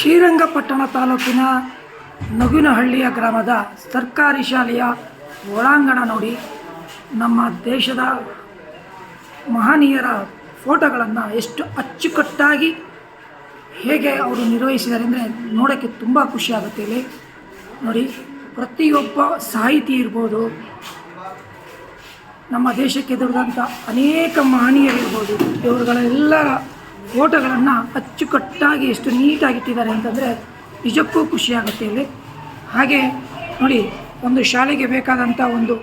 ಶ್ರೀರಂಗಪಟ್ಟಣ ತಾಲೂಕಿನ ನಗುನಹಳ್ಳಿಯ ಗ್ರಾಮದ ಸರ್ಕಾರಿ ಶಾಲೆಯ ಒಳಾಂಗಣ ನೋಡಿ ನಮ್ಮ ದೇಶದ ಮಹನೀಯರ ಫೋಟೋಗಳನ್ನು ಎಷ್ಟು ಅಚ್ಚುಕಟ್ಟಾಗಿ ಹೇಗೆ ಅವರು ನಿರ್ವಹಿಸಿದ್ದಾರೆ ಅಂದರೆ ನೋಡೋಕ್ಕೆ ತುಂಬ ಖುಷಿಯಾಗುತ್ತೆ ಇಲ್ಲಿ. ನೋಡಿ, ಪ್ರತಿಯೊಬ್ಬ ಸಾಹಿತಿ ಇರ್ಬೋದು, ನಮ್ಮ ದೇಶಕ್ಕೆ ದುಡಿದಂಥ ಅನೇಕ ಮಹನೀಯರಿರ್ಬೋದು ಇವರುಗಳೆಲ್ಲರ ಫೋಟೋಗಳನ್ನು ಅಚ್ಚುಕಟ್ಟಾಗಿ ಎಷ್ಟು ನೀಟಾಗಿಟ್ಟಿದ್ದಾರೆ ಅಂತಂದರೆ ನಿಜಕ್ಕೂ ಖುಷಿಯಾಗುತ್ತೆ ಇಲ್ಲಿ. ಹಾಗೆ ನೋಡಿ, ಒಂದು ಶಾಲೆಗೆ ಬೇಕಾದಂಥ ಒಂದು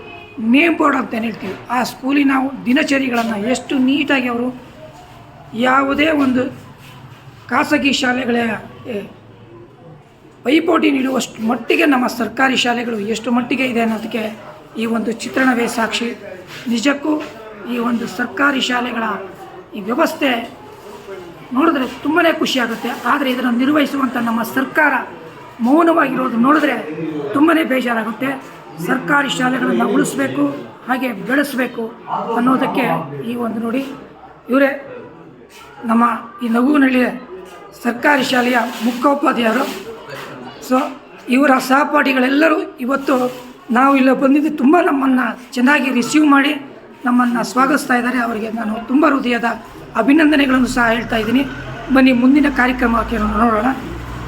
ನೇಮ್ ಬೋರ್ಡ್ ಅಂತ ಹೇಳ್ತೀವಿ, ಆ ಸ್ಕೂಲಿನ ದಿನಚರಿಗಳನ್ನು ಎಷ್ಟು ನೀಟಾಗಿ ಅವರು ಯಾವುದೇ ಒಂದು ಖಾಸಗಿ ಶಾಲೆಗಳ ಪೈಪೋಟಿ ನೀಡುವಷ್ಟು ಮಟ್ಟಿಗೆ ನಮ್ಮ ಸರ್ಕಾರಿ ಶಾಲೆಗಳು ಎಷ್ಟು ಮಟ್ಟಿಗೆ ಇದೆ ಅನ್ನೋದಕ್ಕೆ ಈ ಒಂದು ಚಿತ್ರಣವೇ ಸಾಕ್ಷಿ. ನಿಜಕ್ಕೂ ಈ ಒಂದು ಸರ್ಕಾರಿ ಶಾಲೆಗಳ ಈ ವ್ಯವಸ್ಥೆ ನೋಡಿದ್ರೆ ತುಂಬಾ ಖುಷಿಯಾಗುತ್ತೆ ಆದರೆ ಇದನ್ನು ನಿರ್ವಹಿಸುವಂಥ ನಮ್ಮ ಸರ್ಕಾರ ಮೌನವಾಗಿರೋದು ನೋಡಿದ್ರೆ ತುಂಬಾ ಬೇಜಾರಾಗುತ್ತೆ. ಸರ್ಕಾರಿ ಶಾಲೆಗಳನ್ನು ಉಳಿಸ್ಬೇಕು, ಹಾಗೆ ಬೆಳೆಸಬೇಕು ಅನ್ನೋದಕ್ಕೆ ಈ ಒಂದು ನೋಡಿ. ಇವರೇ ನಮ್ಮ ಈ ನಗುವಿನಲ್ಲಿ ಸರ್ಕಾರಿ ಶಾಲೆಯ ಮುಖ್ಯೋಪಾಧ್ಯಾಯರು. ಸೊ ಇವರ ಸಹಪಾಠಿಗಳೆಲ್ಲರೂ ಇವತ್ತು ನಾವು ಇಲ್ಲಿ ಬಂದಿದ್ದು ತುಂಬ ನಮ್ಮನ್ನು ಚೆನ್ನಾಗಿ ರಿಸೀವ್ ಮಾಡಿ ನಮ್ಮನ್ನು ಸ್ವಾಗತಿಸ್ತಾ ಇದ್ದಾರೆ. ಅವರಿಗೆ ನಾನು ತುಂಬ ಹೃದಯದ ಅಭಿನಂದನೆಗಳನ್ನು ಸಹ ಹೇಳ್ತಾ ಇದ್ದೀನಿ. ಬನ್ನಿ ಮುಂದಿನ ಕಾರ್ಯಕ್ರಮಕ್ಕೆ ನೋಡೋಣ.